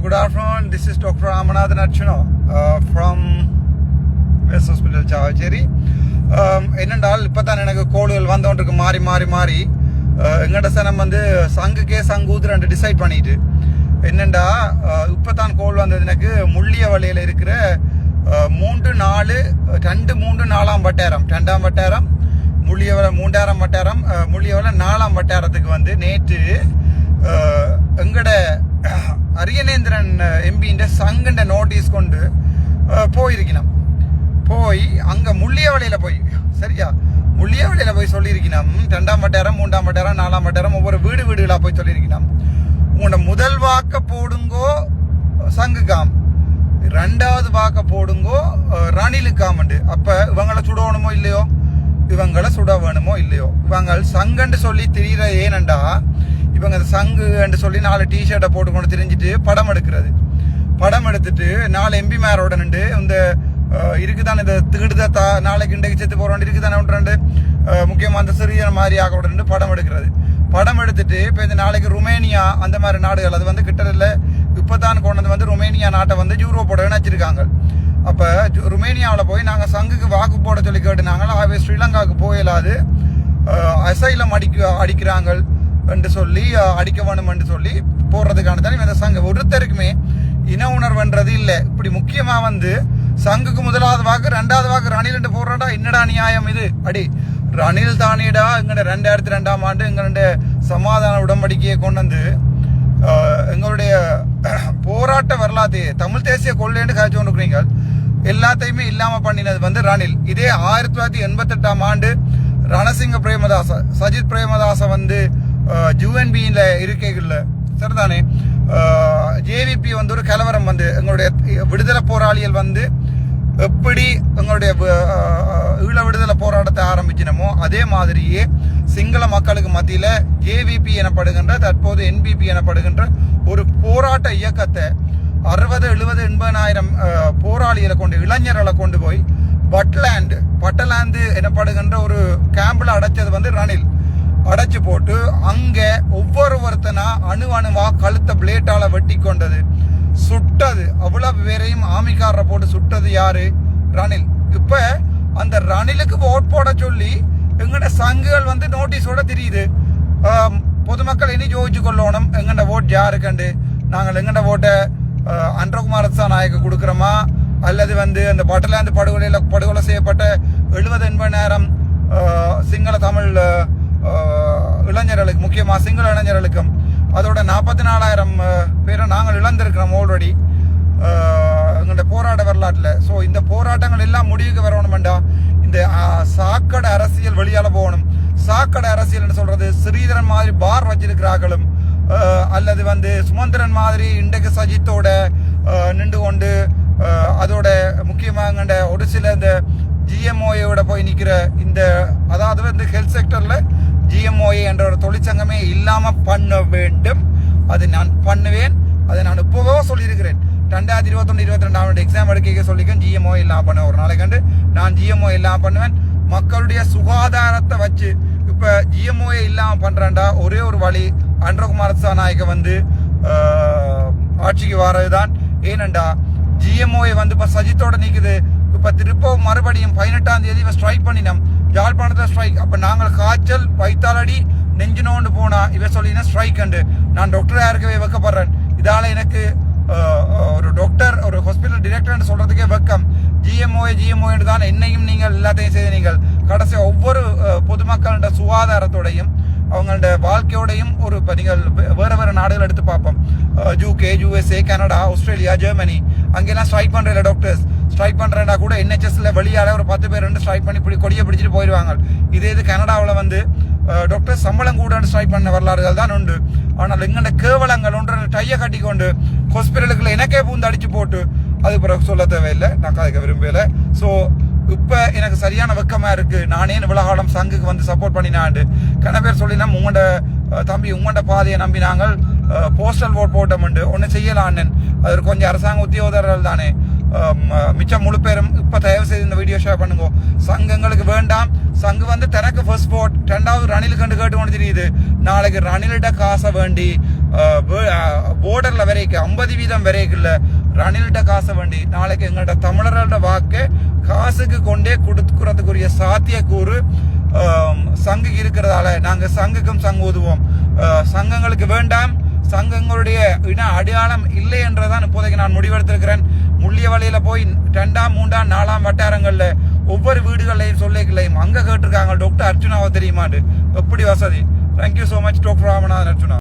good afternoon. This is Dr. Amanathan Archino uh, from West Hospital, Chavacheri. Um, என்னென்றால் இப்போ தான் எனக்கு கோடுகள் வந்தோன்றிருக்கு மாறி மாறி மாறி எங்கள்கிட்ட எங்கள்ட சனம் வந்து சங்குக்கே சங்கூத்து ரெண்டு டிசைட் பண்ணிட்டு என்னெண்டா uh, இப்போ தான் கோல் வந்தது எனக்கு முள்ளிய வழியில் இருக்கிற uh, மூன்று நாலு ரெண்டு மூன்று நாலாம் வட்டாரம் ரெண்டாம் வட்டாரம் முள்ளியவளை மூன்றாயிரம் வட்டாரம் முள்ளியவளை நாலாம் வட்டாரத்துக்கு வந்து நேற்று uh, எங்கட எம்பின்ற சங்குண்ட நோட்டீஸ் கொண்டு அஹ், போயிருக்கணும் போய் அங்கே முள்ளியவளையில போய் சரியா முள்ளியவளையில போய் சொல்லியிருக்கணும் ரெண்டாம் வட்டாரம் மூன்றாம் வட்டாரம் நாலாம் வட்டாரம் ஒவ்வொரு வீடு வீடுகளாக போய் சொல்லியிருக்கணும் உங்களோட முதல் வாக்க போடுங்கோ சங்குகாம் ரெண்டாவது வாக்க போடுங்கோ அஹ், ரணிலுக்காமண்டு அப்போ இவங்களை சுடணுமோ இல்லையோ இவங்களை சுட வேணுமோ இல்லையோ இவங்கள் சங்கன்னு சொல்லி திரியிற ஏனண்டா இவங்க அந்த சங்குன்னு சொல்லி நாலு டிஷர்ட்டை போட்டுக்கொண்டு திரிஞ்சிட்டு படம் எடுக்கிறது. படம் எடுத்துட்டு நாலு எம்பி மேரோட நின்று இந்த இருக்குதானே இந்த திகிடுதா நாளைக்கு இன்றைக்கு செத்து போகிறோம் இருக்குதானே ஒன்று முக்கியமாக அந்த சிறிய மாதிரி ஆக உடனே படம் எடுக்கிறது. படம் எடுத்துட்டு இப்போ இந்த நாளைக்கு ருமேனியா அந்த மாதிரி நாடுகள் அது வந்து கிட்டத்தட்ட இப்போதான் கொண்டு வந்து வந்து ருமேனியா நாட்டை வந்து யூரோப்போட இணைச்சிருக்காங்க அப்போ ருமேனியாவில் போய் நாங்கள் சங்குக்கு வாக்கு போட சொல்லி கேட்டுனாங்க ஆகவே ஸ்ரீலங்காவுக்கு போயிடாது அசைலம் அடிக்க அடிக்கிறாங்க. என்று சொல்லி அடிக்க வேணும் என்று சொல்லி போடுறதுக்கான தான் இந்த சங்கு ஒருத்தருக்குமே இன உணர்வுன்றது இல்லை. இப்படி முக்கியமாக வந்து சங்குக்கு முதலாவது வாக்கு ரெண்டாவது வாக்கு ரணில் என்று போடுறாடா என்னடா நியாயம் இது? அடி ரணில் தானேடா எங்கட ரெண்டாயிரத்தி ரெண்டாம் ஆண்டு எங்களுடைய சமாதான உடன்படிக்கையை கொண்டு வந்து எங்களுடைய போராட்ட வரலாற்றையே தமிழ் தேசிய கொள்ளைன்னு காய்ச்சி கொண்டிருக்கிறீங்க எல்லாத்தையுமே இல்லாம பண்ணினது வந்து ரணில். இதே ஆயிரத்தி தொள்ளாயிரத்தி எண்பத்தி எட்டாம் ஆண்டு ரணசிங்க பிரேமதாச சஜித் பிரேமதாச வந்து ஜூஎன்பியில் இருக்கைகளில். சரிதானே? ஜேவிபி வந்து ஒரு கலவரம் வந்து எங்களுடைய விடுதலை போராளிகள் வந்து எப்படி எங்களுடைய ஈழ விடுதலை போராட்டத்தை ஆரம்பிச்சினமோ அதே மாதிரியே சிங்கள மக்களுக்கு மத்தியில் ஜேவிபி எனப்படுகின்ற தற்போது என்பிபி எனப்படுகின்ற ஒரு போராட்ட இயக்கத்தை அறுபது எழுபது எண்பதாயிரம் போராளிகளை கொண்டு இளைஞர்களை கொண்டு போய் பட்லேண்டு பட்டலாந்து எனப்படுகின்ற ஒரு கேம்பில் அடைச்சது வந்து ரணில். அடைச்சு போட்டு அங்க ஒவ்வொரு ஒருத்தனா அணு அணுவா கழுத்த பிளேட்டால வெட்டி கொண்டது. சுட்டது. அவ்வளவு பேரையும் ஆமிக்காரரை போட்டு சுட்டது யாரு? ரணில். இப்ப அந்த ரணிலுக்கு ஓட் போட சொல்லி எங்கட சங்குகள் வந்து நோட்டீஸோட தெரியுது. பொதுமக்கள் இனி ஜோதிச்சு கொள்ளணும். எங்கட ஓட் யாருக்கண்டு? நாங்கள் எங்கட ஓட்டை அன்றகுமார நாயக்கு கொடுக்குறோமா? அல்லது வந்து அந்த பட்டலாந்து படுகொலையில் படுகொலை செய்யப்பட்ட எழுபது எண்பதாயிரம் சிங்கள தமிழ் ஆஹ், இளைஞர்களுக்கு முக்கியமாக சிங்கள இளைஞர்களுக்கும் அதோட நாற்பத்தி நாலாயிரம் பேரை நாங்கள் இழந்திருக்கிறோம் ஆல்ரெடி எங்களுடைய போராட்ட வரலாற்றில். ஸோ இந்த போராட்டங்கள் எல்லாம் முடிவுக்கு வரணுமெண்டா இந்த சாக்கடை அரசியல் வெளியால் போகணும். சாக்கடை அரசியல்னு சொல்றது ஸ்ரீதரன் மாதிரி பார் வச்சிருக்கிறார்களும் அல்லது வந்து சுமந்திரன் மாதிரி இன்றைக்கு சஜித்தோட நின்று கொண்டு அதோட முக்கியமாக ஒரு சில இந்த ஜிஎம்ஓயோட போய் நிற்கிற இந்த அதாவது வந்து ஹெல்த் செக்டரில் ஜிஎம்ஓஏ என்ற ஒரு தொழிற்சங்கமே இல்லாம பண்ண வேண்டும். அது நான் பண்ணுவேன். அதை நான் இப்போவோ சொல்லியிருக்கிறேன். ரெண்டாயிரத்தி இருபத்தொன்று இருபத்தி ரெண்டாம் எக்ஸாம் எடுக்க சொல்லிக்கேன் ஜிஎம்ஓ இல்லாம பண்ண ஒரு நாளைக்கு கண்டு நான் ஜிஎம்ஓ இல்லாம பண்ணுவேன். மக்களுடைய சுகாதாரத்தை வச்சு இப்ப ஜிஎம்ஓஏ இல்லாம பண்றேன்டா. ஒரே ஒரு வழி அன்றகுமார நாயக்க வந்து ஆட்சிக்கு வர்றதுதான் ஏனண்டா ஜிஎம்ஓஏ வந்து இப்ப சஜித்தோட நிக்குது. இப்ப திருப்பவும் மறுபடியும் பதினெட்டாம் தேதி இவ ஸ்ட்ரைக் பண்ணினோம். யாழ்ப்பாணத்தில் ஸ்ட்ரைக் அப்போ நாங்கள் காய்ச்சல் வைத்தாலடி நெஞ்சு நோண்டு போனா இவ சொல்லினா ஸ்ட்ரைக் அண்டு நான் டாக்டர் இருக்கவே வைக்கப்படுறேன். இதால எனக்கு ஒரு டாக்டர் ஒரு ஹாஸ்பிட்டல் டிரெக்டர் சொல்றதுக்கே வெக்கம். ஜிஎம்ஓஏ ஜிஎம்ஓ தான் என்னையும் நீங்கள் எல்லாத்தையும் செய்து நீங்கள் கடைசி ஒவ்வொரு பொதுமக்களோட சுகாதாரத்தோடையும் அவங்களோட வாழ்க்கையோடையும் ஒரு இப்போ நீங்கள் வே- வேறு நாடுகள் எடுத்து பார்ப்போம். UK USA Canada Australia Germany அங்கெல்லாம் ஸ்ட்ரைக் பண்ணுற டாக்டர்ஸ் ஸ்ட்ரைக் பண்ணுறேன்டா கூட என்ஹெச்எஸ்ல வெளியால ஒரு பத்து பேர் ரெண்டு ஸ்ட்ரைக் பண்ணி இப்படி கொடியை பிடிச்சிட்டு போயிடுவாங்க இதே இது கனடாவில் வந்து டாக்டர் சம்பளம் கூட ஸ்ட்ரைக் பண்ண வரலாறுகள் தான் உண்டு. ஆனால் எங்கட கேவலங்கள் ஒன்று டையை கட்டி கொண்டு ஹாஸ்பிட்டலுக்குள்ள எனக்கே பூந்து அடிச்சு போட்டு அது பிறகு சொல்ல தேவையில்லை. நான் கதைக்க விரும்பலை ஸோ இப்போ எனக்கு சரியான வெக்கமாக இருக்கு. நானே இவ்வளவு காலம் சங்குக்கு வந்து சப்போர்ட் பண்ணினாண்டு. கன பேர் சொல்லினா உங்களோட தம்பி உங்களோட பாதையை நம்பி நாங்கள் போஸ்டல் ஓட் போட்டோம்ண்டு ஒன்றும் செய்யலான்னு அது கொஞ்சம் அரசாங்க உத்தியோகர்கள் தானே. மிச்சம் முழு பேரும் இப்போ தயவு செய்து இந்த வீடியோ ஷேர் பண்ணுங்க சங்கங்களுக்கு வேண்டாம் சங்கு வந்து தனக்கு ஃபர்ஸ்ட் போட் ரெண்டாவது ரணில் கண்டு கேட்டு ஒன்று தெரியுது நாளைக்கு ரணிலிட்ட காசை வேண்டி போர்டரில் வரைக்கும் ஐம்பது வீதம் வரைக்குள்ள ரணில்கிட்ட காசை வேண்டி நாளைக்கு எங்கள்கிட்ட தமிழர்களோட வாக்கு காசுக்கு கொண்டே கொடுக்குறதுக்குரிய சாத்தியக்கூறு சங்கு இருக்கிறதால நாங்கள் சங்குக்கும் சங்கு உதுவோம் சங்கங்களுக்கு வேண்டாம் சங்கங்களுடைய இன அடையாளம் இல்லை என்றதான் இப்போதைக்கு நான் முடிவெடுத்திருக்கிறேன் முள்ளிய போய் ரெண்டாம் மூன்றாம் நாலாம் வட்டாரங்கள்ல ஒவ்வொரு வீடுகள்லையும் சொல்லிக்கலையும். அங்க கேட்டிருக்காங்க டாக்டர் அர்ச்சுனாவை தெரியுமாண்டு எப்படி வசதி? Thank you so much doctor Ramanathan Archuna